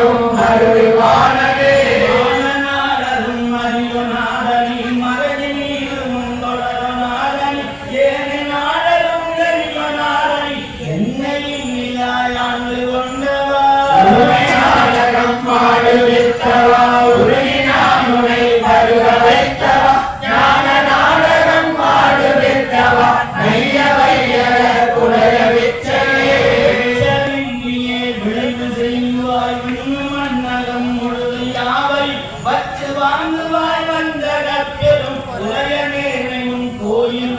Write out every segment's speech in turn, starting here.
நின்கட கந்தனாக்கினார் நாடரும் அறிவனாடனி மறதி நீரு முந்தொடரனாடனி ஏனி நாடரும் அறிவனாடனி என்னையும் நிலாயாண்டு கொண்டவா. செவிங்கியே விளைவு செய்வாய் விண்ணும் மன்னகம் முழுது யாவை வச்சு வாங்குவாய் வந்த கப்பெரும் உலக நேரையும் கோயில்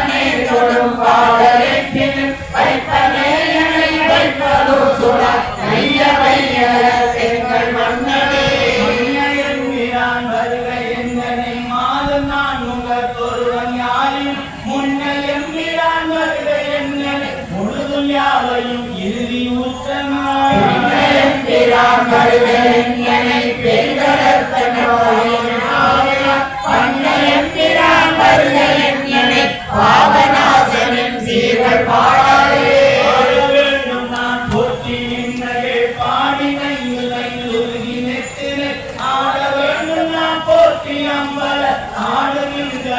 அகநிற கண்டுருவே ஒப்பனே உனக்குரிய அன்பரை உரிய நாய் உனை பருக நின்றதோ மன்னையன்கிறான் வருக எந்தனை மாதம் நான் உங்கத்தொருவன் யாரின்? முன்னையன்கிறான் வருக எந்தனை முழுதும் யாவையும் இறுதி ஊற்றனாய் பாட